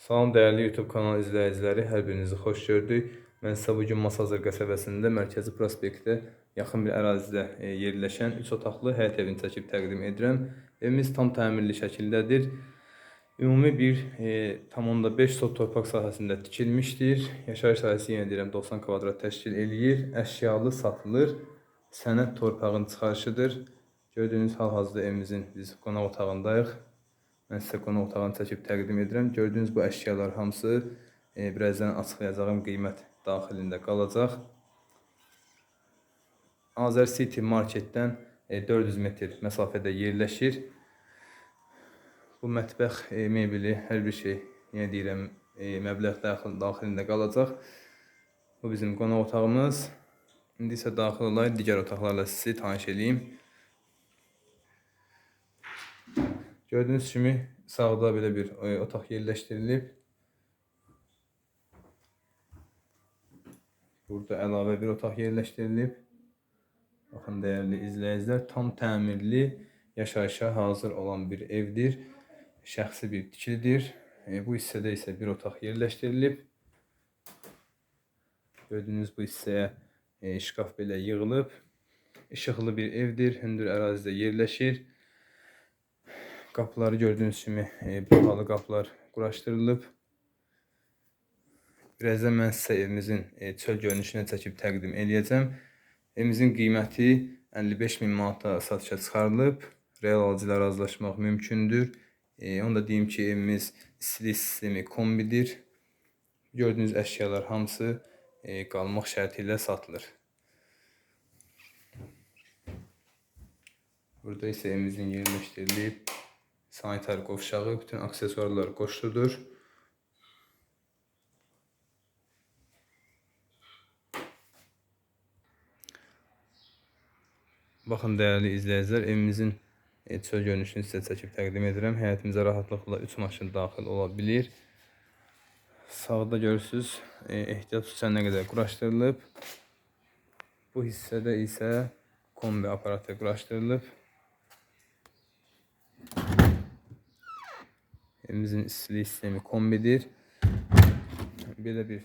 Salam dəyərli YouTube kanalı izləyiciləri, hər birinizi xoş gördük. Mən sizə bu gün Masazır qəsəbəsində Mərkəzi Prospektdə yaxın bir ərazidə e, yerləşən 3 otaqlı həyət evini çəkib təqdim edirəm. Evimiz tam təmirli şəkildədir. Ümumi bir e, tam onda 5 sot torpaq sahəsində tikilmişdir. Yaşayış sahəsi yenə deyirəm 90 kvadrat təşkil eləyir. Əşyalı satılır. Sənəd torpağın çıxarışıdır. Gördüyünüz hal-hazırda evimizin biz qonaq otağındayıq. Mən sizə qonaq otağını çəkib təqdim edirəm. Gördüyünüz bu əşyalar hamısı e, birazdan açıqlayacağım qiymət daxilində qalacaq. Azər City marketdən e, 400 metr məsafədə yerləşir. Bu mətbəx e, mebeli, hər bir şey, yenə deyirəm, e, məbləğ daxil, daxilində qalacaq. Bu bizim qonaq otağımız. İndi isə daxil olaraq digər otaqlarla sizi tanış edeyim. Gördüyünüz kimi sağda belə bir e, otaq yerləşdirilib. Burada əlavə bir otaq yerləşdirilib. Baxın dəyərli izləyicilər, tam təmirli yaşayışa hazır olan bir evdir. Şəxsi bir tikilidir. E, bu hissədə isə bir otaq yerləşdirilib. Gördüyünüz bu hissəyə e, şkaf belə yığılıb. İşıqlı bir evdir. Hündür ərazidə yerləşir. Qapıları gördüyünüz kimi e, bahalı qapılar quraşdırılıb. Birazdan mən sizə evimizin e, çöl görünüşünü çəkib təqdim eləyəcəm. Evimizin qiyməti 55 min manata satışa çıxarılıb. Real alıcılar razılaşmaq mümkündür. E, onu da deyim ki, evimiz istilik sistemi kombidir. Gördüyünüz əşyalar hamısı e, qalmaq şərti satılır. Burada isə evimizin yerləşdirilib sanitar qovşağı, bütün aksesuarlar qoşuludur. Baxın dəyərli izləyicilər, evimizin e, çöl görünüşünü sizə çəkib təqdim edirəm. Həyətimizə rahatlıqla 3 maşın daxil ola bilir. Sağda görürsüz, e, ehtiyat süsənə qədər quraşdırılıb. Bu hissədə isə kombi aparatı quraşdırılıb. Evimizin istilik sistemi kombidir. Belə bir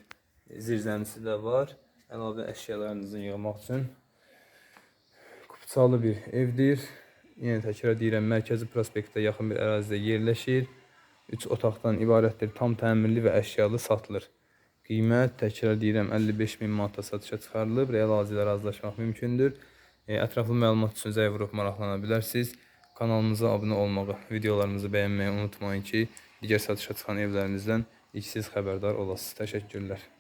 zirzəmisi də var. Əlavə əşyalarınızı yığmaq üçün. Kupçalı bir evdir. Yenə təkrar deyirəm, Mərkəzi Prospektdə yaxın bir ərazidə yerləşir. 3 otaqdan ibarətdir. Tam təmirli və əşyalı satılır. Qiymət təkrar deyirəm 55 min manata satışa çıxarılıb. Real alıcılar razılaşmaq mümkündür. E, ətraflı məlumat üçün zəng vurub maraqlana bilərsiniz. Kanalımıza abunə olmağı, videolarımızı bəyənməyi unutmayın ki, digər satışa çıxan evlərimizdən ilk siz xəbərdar olasınız. Təşəkkürlər.